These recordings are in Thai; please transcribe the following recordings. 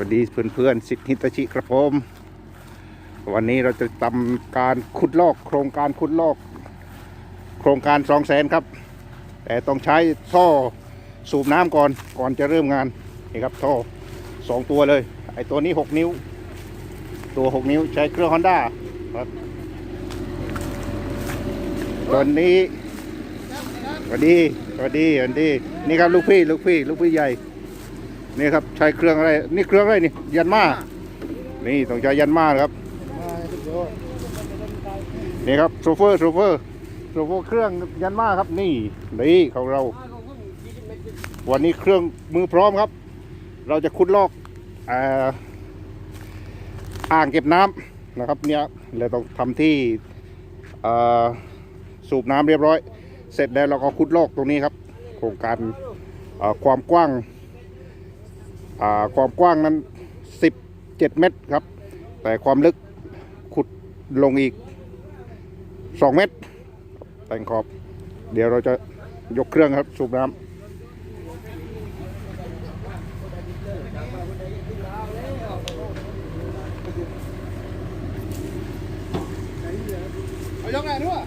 วัสดีเพื่อนๆสิทธิตชิครับผมวันนี้เราจะทำการขุดลอกโครงการขุดลอก โครงการสองแสนครับ แต่ต้องใช้ท่อสูบน้ำก่อนก่อนจะเริ่มงานนี่ครับท่อสองตัวเลย ไอตัวนี้ 6 นิ้ว ตัว 6 นิ้วใช้เครื่องฮอนด้าครับตอนนี้สวัสดีสวัสดีสวัสดีนี่ครับลูกพี่ลูกพี่ลูกพี่ใหญ่ นี่ครับใช้เครื่องอะไรนี่เครื่องอะไรนี่ยันมานี่ต้องใช้ยันมาครับนี่ครับโซเฟอร์โซเฟอร์โซเฟอร์เครื่องยันมาครับ นี่นี่ของเรา วันนี้เครื่องมือพร้อมครับ เราจะขุดลอกอ่ออ่างเก็บน้ำนะครับเนี่ยเราต้องทำที่สูบน้ำเรียบร้อย เสร็จแล้วเราก็ขุดลอกตรงนี้ครับ โครงการความกว้าง ความกว้างนั้น 17 เมตรครับ แต่ความลึกขุดลงอีก 2 เมตร แต่งขอบ เดี๋ยวเราจะยกเครื่องครับสูบน้ำเอายกไหนด้วย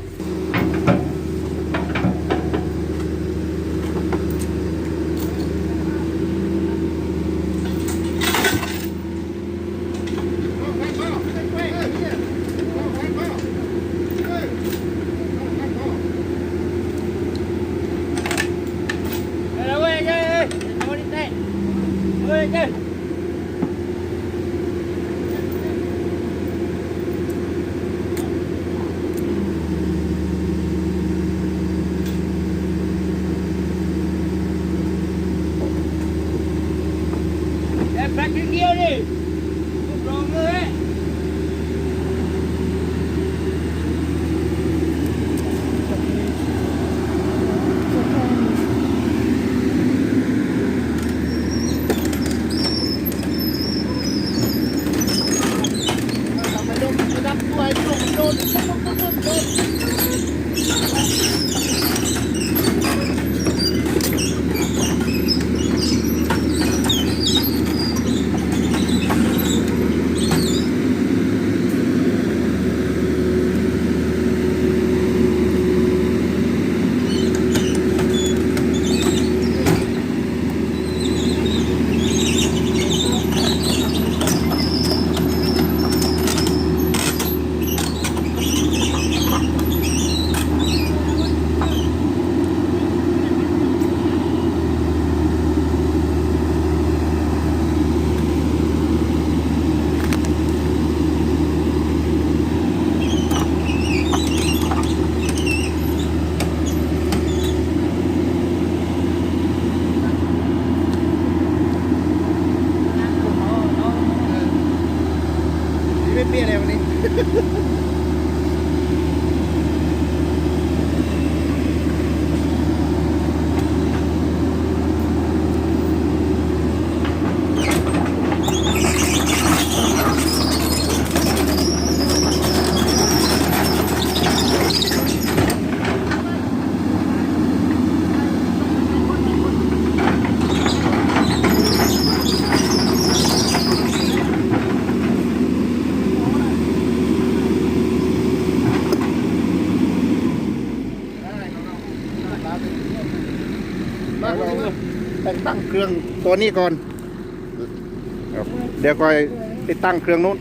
แอบแบกเดียวดิลูกรองเลย ไม่เปรี้ยเลยวันนี้ เราแต่งตั้ง เครื่องตัวนี้ก่อน เดี๋ยวก็ติดตั้งเครื่องนู้น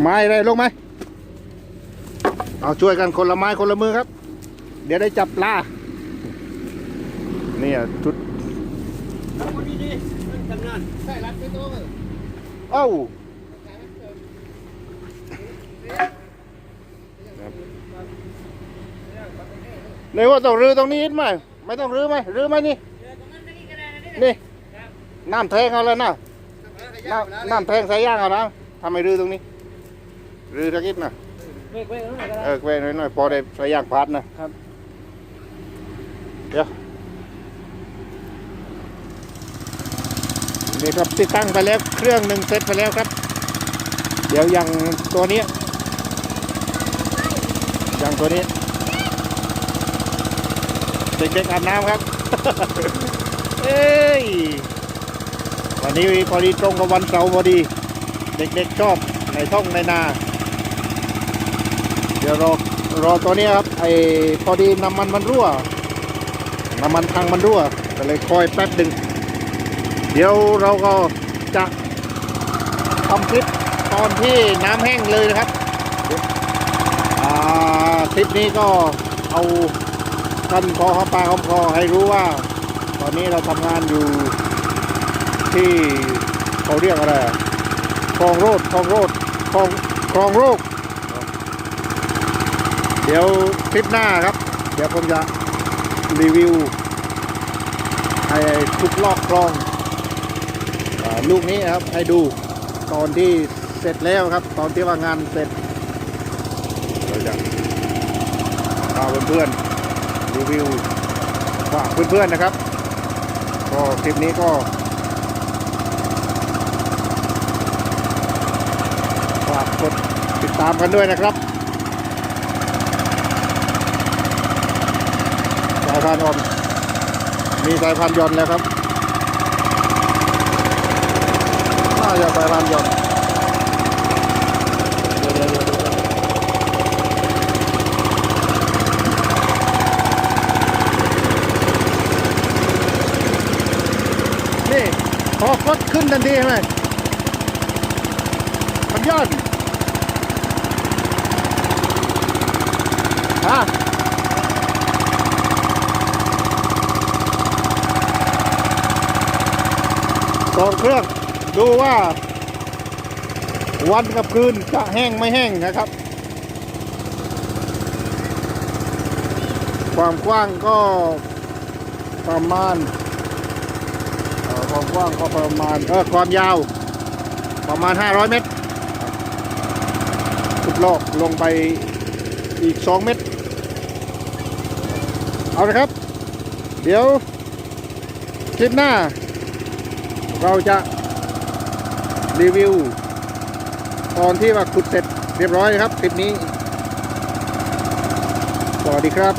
ไม้อะไรลงไหมเอาช่วยกันคนละไม้คนละมือครับ เดี๋ยวได้จับปลาเนี่ยชุดเอาดีดิมันทำงานใช่รัดไปตัวเลยเอ้าในว่าต้องรื้อตรงนี้นิดไหมไม่ต้องรื้อไหมรื้อไหมนี่ นี่น้ำแทงเอาแล้วนะน้ำน้ำแทงสายย่างเอานะทำไมรื้อตรงนี้ รื้อสักนิดนะเว้ยเว้ยเว้ยเออแควหน่อยๆพอได้สายย่างพัดนะครับ เดี๋ยวนี่ครับติดตั้งไปแล้วเครื่องหนึ่งเซตไปแล้วครับ เดี๋ยวอย่างตัวนี้อย่างตัวนี้เด็กๆอาบน้ำครับเอ้ ย วันนี้พอดีตรงกับวันเสาร์พอดี เด็กๆชอบในท่องในนา เดี๋ยวรอรอตัวนี้ครับ ไอ้พอดีน้ำมันมันรั่ว น้ำมันทางมันรั่วก็เลยคอยแป๊บหนึ่งเดี๋ยวเราก็จะทำคลิปตอนที่น้ำแห้งเลยนะครับคลิปนี้ก็เอากันพอหอมปากหอมคอให้รู้ว่า อนนี้เราทำงานอยู่ที่เขาเรียกอะไรคลองโรดคลองโรดคลองคลองโรคเดี๋ยวคลิปหน้าครับ เดี๋ยวผมจะรีวิวไอ้ทุกลอกกลองอลูกนี้ครับให้ดูตอนที่เสร็จแล้วครับ ตอนที่ว่างานเสร็จเราจะพาเพื่อนๆรีวิวฝากเพื่อนๆนะครับ ก็คลิปนี้ก็ฝากกดติดตามกันด้วยนะครับสายพานอ่อนมีสายพานหยอนแล้วครับน่าจะสายพานหยอนเดี๋ยวเดี๋ยวเดี๋ยวเดี๋ยวนี่ พอกดขึ้นทันทีไหมพันยอนฮะสองเครื่องดูว่า วันกับคืนจะแห้งไม่แห้งนะครับ ความกว้างก็ประมาณ ความกว้างก็ประมาณเออความยาว ประมาณ 500 เมตรขุดลอกลงไปอีก 2 เมตร เอาละครับ เดี๋ยวคลิปหน้า เราจะรีวิว ตอนที่ว่าขุดเสร็จเรียบร้อยครับคลิปนี้ สวัสดีครับ